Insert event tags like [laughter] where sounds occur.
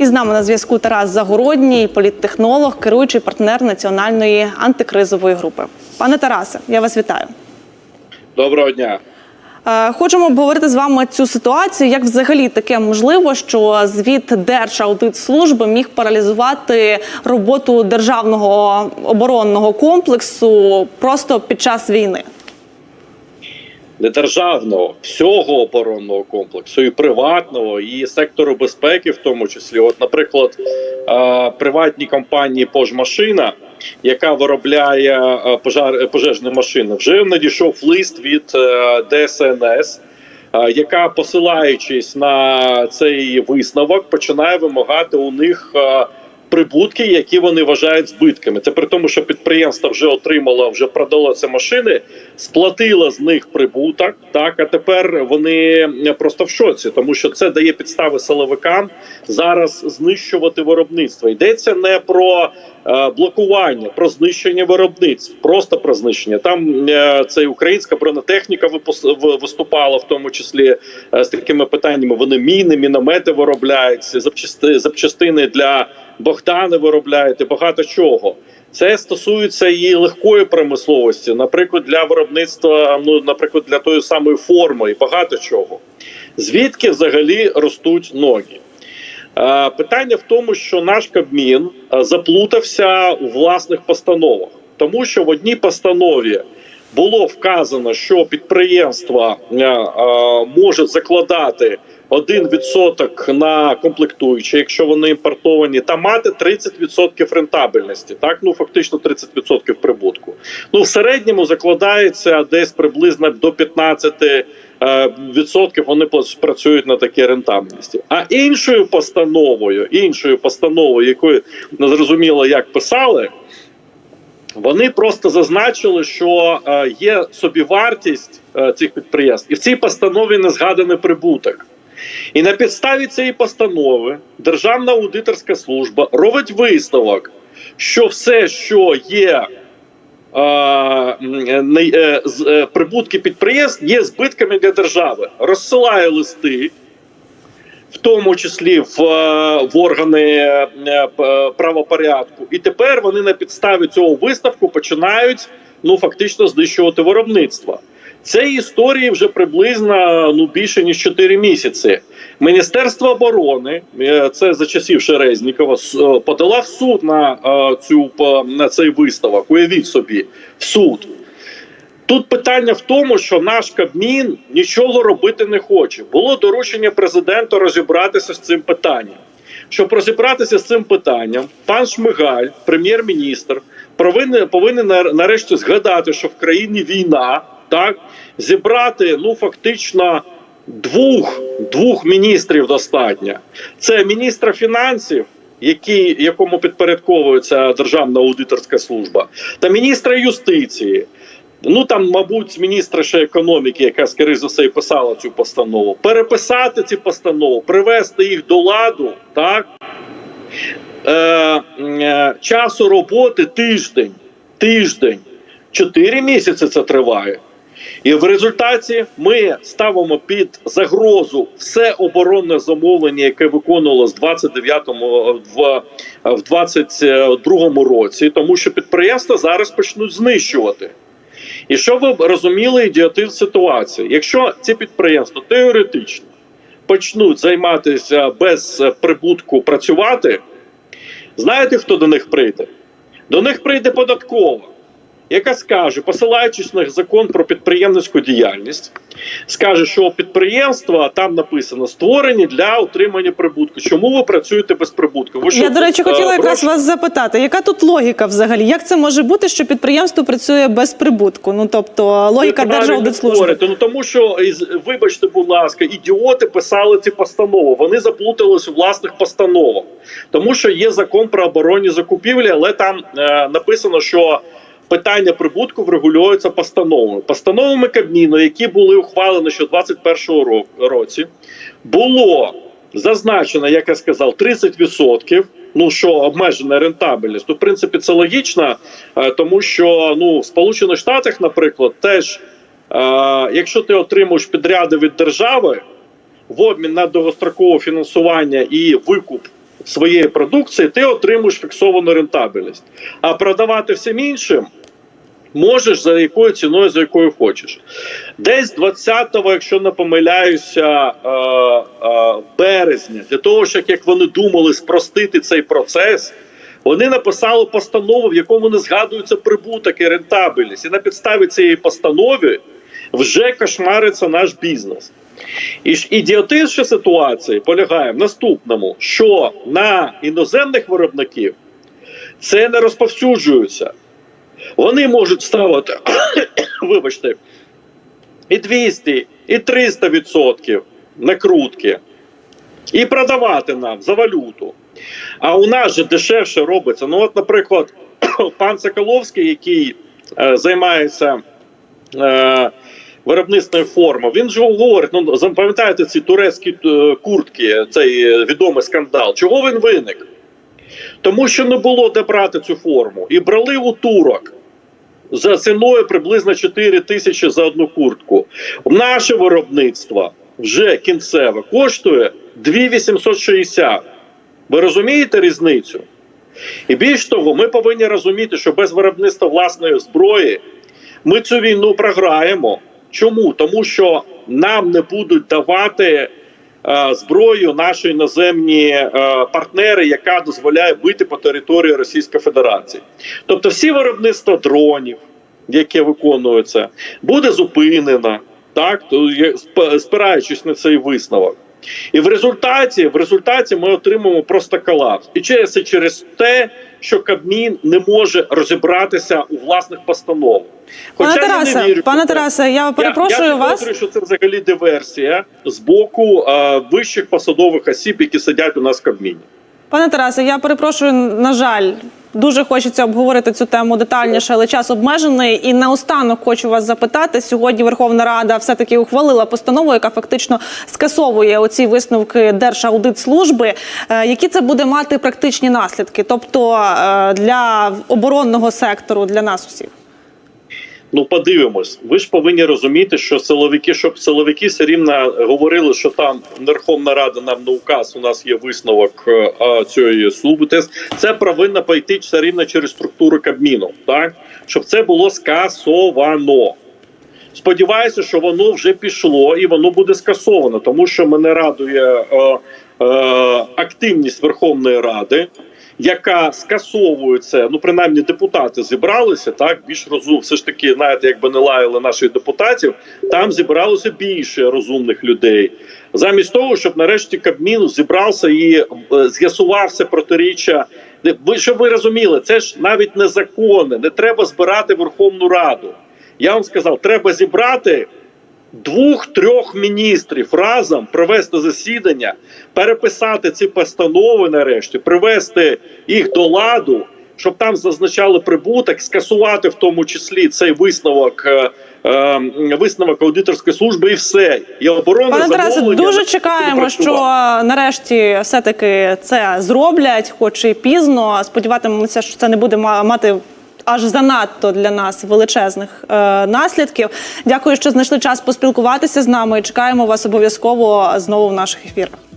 І з нами на зв'язку Тарас Загородній, політтехнолог, керуючий партнер національної антикризової групи. Пане Тарасе, я вас вітаю. Доброго дня. Е, Хочемо обговорити з вами цю ситуацію. Як взагалі таке можливо, що звіт Держаудитслужби міг паралізувати роботу державного оборонного комплексу просто під час війни? Не державного, всього оборонного комплексу, і приватного, і сектору безпеки, в тому числі. От, наприклад, е, приватні компанії Пожмашина, яка виробляє е, пожар, пожежні машини, вже надійшов лист від е, ДСНС. е, Яка, посилаючись на цей висновок, починає вимагати у них е, прибутки, які вони вважають збитками. Це при тому, що підприємство вже отримало, вже продало ці машини, сплатило з них прибуток. Так а тепер вони просто в шоці, тому що це дає підстави силовикам зараз знищувати виробництво. Йдеться не про блокування, про знищення виробництв, просто про знищення. Там е, це і українська бронетехніка виступала, в тому числі е, з такими питаннями. Вони міни, міномети виробляють, запчасти, запчастини для Богдани виробляють і багато чого. Це стосується і легкої промисловості, наприклад, для виробництва, ну наприклад, для тої самої форми і багато чого. Звідки взагалі ростуть ноги? Е, Питання в тому, що наш Кабмін е, заплутався у власних постановах, тому що в одній постанові було вказано, що підприємство е, е, може закладати 1% на комплектуючі, якщо вони імпортовані, та мати 30% рентабельності. Так, ну фактично 30% прибутку. Ну в середньому закладається десь приблизно до 15 е, відсотків вони працюють на такій рентабельності. А іншою постановою, іншою постановою, якою не зрозуміло, як писали. Вони просто зазначили, що е, є собівартість е, цих підприємств, і в цій постанові не згаданий прибуток. І на підставі цієї постанови Державна аудиторська служба робить висновок, що все, що є е, з- прибутки підприємств, є збитками для держави. Розсилає листи, в тому числі в, е, в органи е, правопорядку. І тепер вони на підставі цього виставку починають ну фактично знищувати виробництво. Цієї історії вже приблизно ну більше ніж 4 місяці. Міністерство оборони, е, це за часів Шерезнікова, подала в суд на цю на цей виставок. Уявіть собі, в суд. Тут питання в тому, що наш Кабмін нічого робити не хоче. Було доручення президента розібратися з цим питанням. Щоб розібратися з цим питанням, пан Шмигаль, прем'єр-міністр, повинен, повинен нарешті згадати, що в країні війна, так зібрати ну фактично двох, двох міністрів достатньо. Це міністра фінансів. Який, якому підпорядковується Державна аудиторська служба, та міністра юстиції, Ну там, мабуть, міністра ще економіки, яка скоріш за все і писала цю постанову, переписати ці постанови, привести їх до ладу, так е, е, часу роботи тиждень, тиждень, чотири місяці це триває. І в результаті ми ставимо під загрозу все оборонне замовлення, яке виконувалось в 29-му в, в 22-му році, тому що підприємства зараз почнуть знищувати. І що ви розуміли ідіотизм ситуації, якщо ці підприємства теоретично почнуть займатися без прибутку працювати, знаєте, хто до них прийде? До них прийде податкова, яка скаже, посилаючись на закон про підприємницьку діяльність, скаже, що підприємства там написано створені для отримання прибутку. Чому ви працюєте без прибутку? Ви що, Я, до речі, хотіла якраз гроші- вас запитати, яка тут логіка взагалі? Як це може бути, що підприємство працює без прибутку? Ну тобто логіка Держаудитслужби. Ну тому що вибачте, будь ласка, ідіоти писали ці постанови. Вони заплутались у власних постановах, тому що є закон про оборонні закупівлі, але там е, написано, що. Питання прибутку врегулюється постановами. Постановами Кабміну, які були ухвалені ще в 2021 ро- році, було зазначено, як я сказав, 30%, ну що обмежена рентабельність. То в принципі це логічно, е, тому що ну в Сполучених Штатах, наприклад, теж е, якщо ти отримуєш підряди від держави в обмін на довгострокове фінансування і викуп своєї продукції, ти отримуєш фіксовану рентабельність. А продавати всім іншим можеш за якою ціною, за якою хочеш. Десь 20-го, якщо не помиляюся, е, е, березня, для того, щоб як вони думали спростити цей процес. Вони написали постанову, в якому не згадується прибуток і рентабельність. І на підставі цієї постанови вже кошмариться наш бізнес. І ж ідіотична ситуація полягає в наступному: що на іноземних виробників це не розповсюджується. Вони можуть ставити, [coughs] вибачте, і 200, і 300 відсотків накрутки, і продавати нам за валюту. А у нас же дешевше робиться. Ну, от, наприклад, [coughs] пан Соколовський, який е, займається е, виробництвом форми, він же говорить: ну запам'ятаєте ці турецькі е, куртки, цей е, відомий скандал. Чого він виник? Тому що не було де брати цю форму. І брали у турок за ціною приблизно 4 тисячі за одну куртку. Наше виробництво вже кінцеве коштує 2860. Ви розумієте різницю? І більш того, ми повинні розуміти, що без виробництва власної зброї ми цю війну програємо. Чому? Тому що нам не будуть давати е, зброю наші іноземні е, партнери, яка дозволяє бити по території Російської Федерації. Тобто, всі виробництва дронів, яке виконується, буде зупинено, так спираючись на цей висновок. І в результаті, в результаті ми отримуємо просто колапс. І через це через те, що Кабмін не може розібратися у власних постановах. Пане Хоча я не Тарасе, вірю, пане Тараса, Тарасе, я перепрошую я, я вас. підозрюю, що це взагалі диверсія з боку е, вищих посадових осіб, які сидять у нас в Кабміні. Пане Тарасе, я перепрошую, на жаль. Дуже хочеться обговорити цю тему детальніше, але час обмежений. І наостанок хочу вас запитати. Сьогодні Верховна Рада все таки ухвалила постанову, яка фактично скасовує оці висновки Держаудитслужби. Е, Які це буде мати практичні наслідки, тобто е, для оборонного сектору, для нас усіх? Ну, подивимось. Ви ж повинні розуміти, що силовики, щоб силовики все рівно говорили, що там Верховна Рада нам на указ. У нас є висновок е, е, цієї служби. Це повинно пойти все рівно через структуру Кабміну, так щоб це було скасовано. Сподіваюся, що воно вже пішло і воно буде скасовано, тому що мене радує е, е, активність Верховної Ради, яка скасовує це. Ну, принаймні, депутати зібралися так більш розум. Все ж таки, знаєте, якби не лаяли наших депутатів, там зібралося більше розумних людей. Замість того, щоб нарешті Кабмін зібрався і е, з'ясувався протиріччя. Ви щоб ви розуміли, це ж навіть незаконне. Не треба збирати Верховну Раду. Я вам сказав, треба зібрати двох-трьох міністрів разом провести засідання, переписати ці постанови нарешті, привести їх до ладу, щоб там зазначали прибуток, скасувати в тому числі цей висновок. е, е, Висновок аудиторської служби і все. І оборона Пане Тарасе, дуже чекаємо, що нарешті все-таки це зроблять, хоч і пізно. Сподіватимемося, що це не буде ма- мати. Аж занадто для нас величезних е, наслідків. Дякую, що знайшли час поспілкуватися з нами. Чекаємо вас обов'язково знову в наших ефірах.